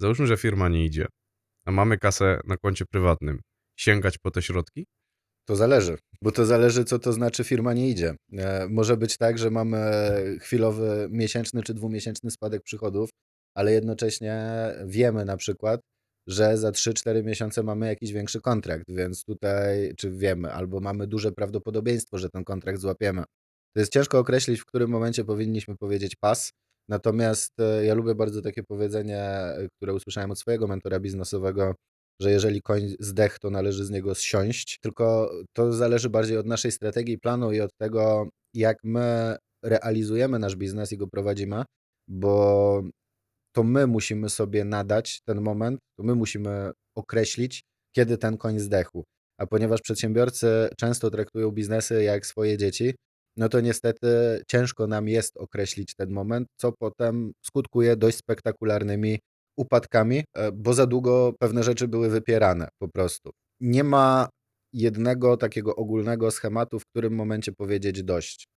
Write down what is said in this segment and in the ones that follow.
Załóżmy, że firma nie idzie, a mamy kasę na koncie prywatnym. Sięgać po te środki? To zależy, bo to zależy, co to znaczy firma nie idzie. E, może być tak, że mamy chwilowy miesięczny czy dwumiesięczny spadek przychodów, ale jednocześnie wiemy na przykład, że za 3-4 miesiące mamy jakiś większy kontrakt, więc tutaj, czy wiemy, albo mamy duże prawdopodobieństwo, że ten kontrakt złapiemy. To jest ciężko określić, w którym momencie powinniśmy powiedzieć pas. Natomiast e, ja lubię bardzo takie powiedzenie, e, które usłyszałem od swojego mentora biznesowego, że jeżeli koń zdech, to należy z niego zsiąść. Tylko to zależy bardziej od naszej strategii, planu i od tego, jak my realizujemy nasz biznes i go prowadzimy, bo to my musimy sobie nadać ten moment, to my musimy określić, kiedy ten koń zdechł. A ponieważ przedsiębiorcy często traktują biznesy jak swoje dzieci, no to niestety ciężko nam jest określić ten moment, co potem skutkuje dość spektakularnymi upadkami, e, bo za długo pewne rzeczy były wypierane po prostu. Nie ma jednego takiego ogólnego schematu, w którym momencie powiedzieć dość.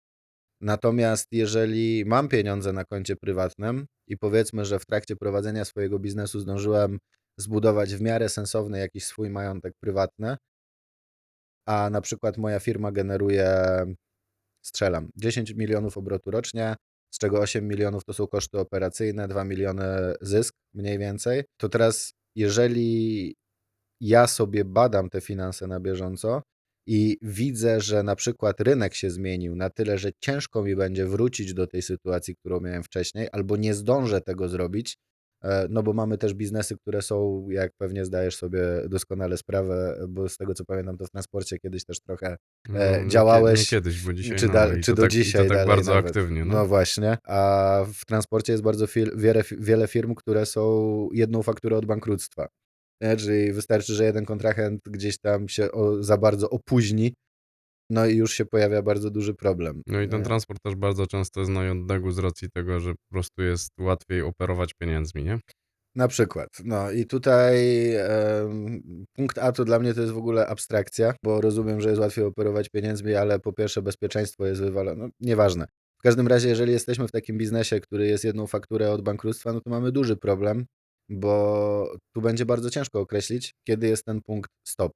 Natomiast jeżeli mam pieniądze na koncie prywatnym i powiedzmy, że w trakcie prowadzenia swojego biznesu zdążyłem zbudować w miarę sensowny jakiś swój majątek prywatny, a na przykład moja firma generuje, strzelam, 10 milionów obrotu rocznie, z czego 8 milionów to są koszty operacyjne, 2 miliony zysk mniej więcej, to teraz jeżeli ja sobie badam te finanse na bieżąco i widzę, że na przykład rynek się zmienił na tyle, że ciężko mi będzie wrócić do tej sytuacji, którą miałem wcześniej, albo nie zdążę tego zrobić, no bo mamy też biznesy, które są, jak pewnie zdajesz sobie doskonale sprawę, bo z tego co pamiętam, to w transporcie kiedyś też trochę e, No, nie, działałeś. nie kiedyś, bo dzisiaj Czy, da, dalej. czy do tak, dzisiaj tak dalej bardzo nawet. aktywnie. No. No. właśnie, a w transporcie jest bardzo fil, wiele, wiele firm, które są jedną fakturę od bankructwa. Nie? Czyli wystarczy, że jeden kontrahent gdzieś tam się o, za bardzo opóźni, no i już się pojawia bardzo duży problem. no i ten Nie? transport też bardzo często jest na oddegu z racji tego, że po prostu jest łatwiej operować pieniędzmi, nie? Na przykład. No i tutaj em, punkt A to dla mnie to jest w ogóle abstrakcja, bo rozumiem, że jest łatwiej operować pieniędzmi, ale po pierwsze bezpieczeństwo jest wywalone. No, nieważne. W każdym razie, jeżeli jesteśmy w takim biznesie, który jest jedną fakturę od bankructwa, no to mamy duży problem, bo tu będzie bardzo ciężko określić, kiedy jest ten punkt stop.